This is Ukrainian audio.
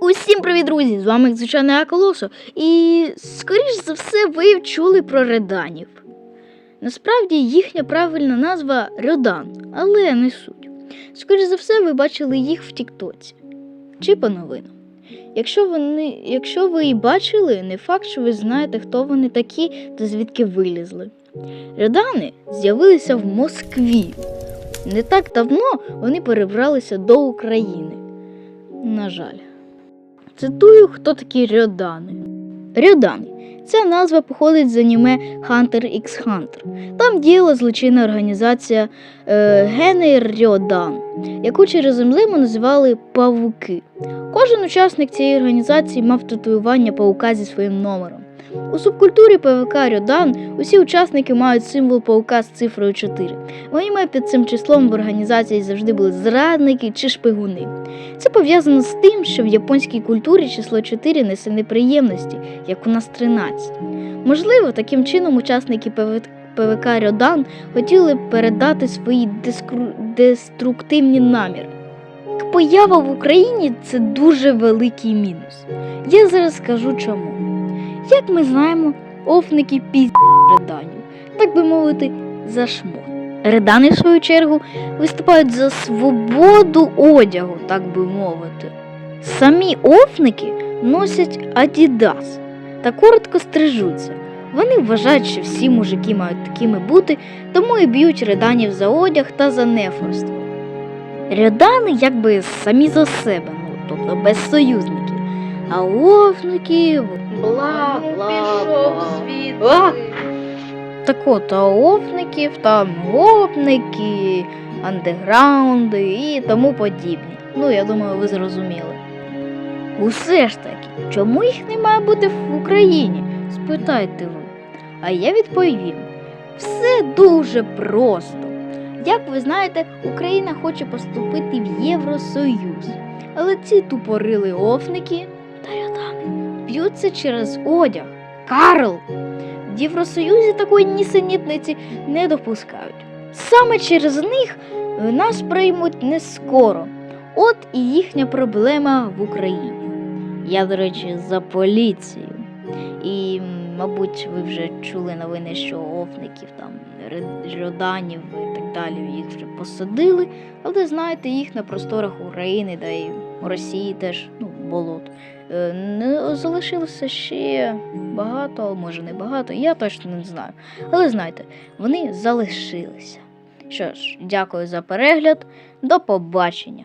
Усім привіт, друзі! З вами, звичайно, я Колосо. І, скоріш за все, ви чули про реданів. Насправді їхня правильна назва Рьодан, але не суть. Скоріш за все, ви бачили їх в Тіктоці чи по новинам. Якщо, вони, якщо ви і бачили, не факт, що ви знаєте, хто вони такі та звідки вилізли. Рьодани з'явилися в Москві. Не так давно вони перебралися до України. На жаль. Цитую, хто такі рьодани. Рьодани. Ця назва походить з аніме Hunter x Hunter. Там діяла злочинна організація е, Геней Рьодан, яку через емблему називали павуки. Кожен учасник цієї організації мав татуювання паука зі своїм номером. У субкультурі ПВК Рьодан усі учасники мають символ паука з цифрою 4. Моїми під цим числом в організації завжди були зрадники чи шпигуни. Це пов'язано з тим, що в японській культурі число 4 несе неприємності, як у нас 13. Можливо, таким чином учасники ПВ- ПВК Рьодан хотіли передати свої деструктивні наміри. Поява в Україні це дуже великий мінус. Я зараз скажу чому. Як ми знаємо, офники пізні реданів, так би мовити, за шмот. Редани, в свою чергу, виступають за свободу одягу, так би мовити. Самі офники носять Адідас та коротко стрижуться. Вони вважають, що всі мужики мають такими бути, тому і б'ють реданів за одяг та за нефорство. Рядани якби самі за себе, ну, тобто без союзників. А офники бла бла бла. Так от, а офників, там гопники, андеграунди і тому подібні. Ну, я думаю, ви зрозуміли. Усе ж таки, чому їх не має бути в Україні? спитайте ви. А я відповім: все дуже просто. Як ви знаєте, Україна хоче поступити в Євросоюз. Але ці тупорили офники та рядани б'ються через одяг. Карл! В Євросоюзі такої нісенітниці не допускають. Саме через них нас приймуть не скоро. От і їхня проблема в Україні. Я, до речі, за поліцію. І, мабуть, ви вже чули новини, що офників, там, жоданів і так далі їх вже посадили, але знаєте, їх на просторах України, да у Росії теж ну, болот. Е, Не залишилося ще багато, може не багато, я точно не знаю. Але знайте, вони залишилися. Що ж, дякую за перегляд, до побачення.